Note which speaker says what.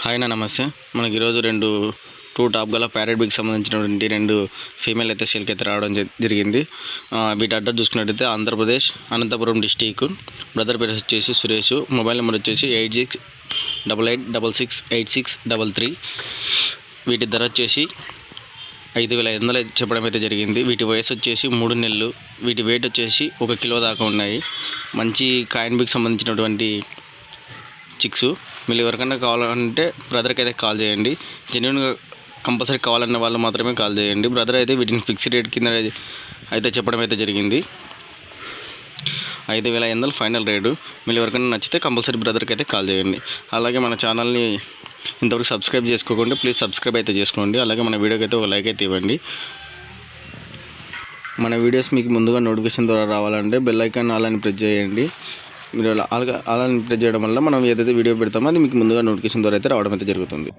Speaker 1: Hi నా నమస్తే. మనకి ఈరోజు రెండు టూ టాప్ గల ప్యారెట్ బిగ్ సంబంధించినటువంటి రెండు ఫీమేల్ అయితే సేల్కి అయితే రావడం జ- జరిగింది. వీటి అడ్రస్ చూసుకున్నట్టయితే ఆంధ్రప్రదేశ్ అనంతపురం డిస్టిక్ బ్రదర్ పేరు వచ్చేసి సురేష్. మొబైల్ నెంబర్ వచ్చేసి eight six double eight double six eight six double three. వీటి ధర వచ్చేసి ఐదు వేల ఐదు వందలు చెప్పడం అయితే జరిగింది. వీటి వయసు వచ్చేసి మూడు నెలలు. వీటి వెయిట్ వచ్చేసి ఒక కిలో దాకా ఉన్నాయి. మంచి కాయిన్ బిగ్ సంబంధించినటువంటి చిక్స్. మీరు ఎవరికైనా కావాలంటే బ్రదర్కి అయితే కాల్ చేయండి. జెన్యున్గా కంపల్సరీ కావాలన్న వాళ్ళు మాత్రమే కాల్ చేయండి. బ్రదర్ అయితే వీటిని ఫిక్స్డ్ రేట్ కింద అయితే చెప్పడం అయితే జరిగింది. ఐదు వేల ఐదు వందలు ఫైనల్ రేటు మీరు ఎవరికైనా నచ్చితే కంపల్సరీ బ్రదర్కి అయితే కాల్ చేయండి. అలాగే మన ఛానల్ని ఇంతవరకు సబ్స్క్రైబ్ చేసుకోకుండా ప్లీజ్ సబ్స్క్రైబ్ అయితే చేసుకోండి. అలాగే మన వీడియోకి అయితే ఒక లైక్ అయితే ఇవ్వండి. మన వీడియోస్ మీకు ముందుగా నోటిఫికేషన్ ద్వారా రావాలంటే బెల్ ఐకాన్ అలాని ప్రెస్ చేయండి. మీరు అలా అలా చేయడం వల్ల మనం ఏదైతే వీడియో పెడతామో అది మీకు ముందుగా నోటిఫికేషన్ ద్వారా అయితే రావడం అయితే జరుగుతుంది.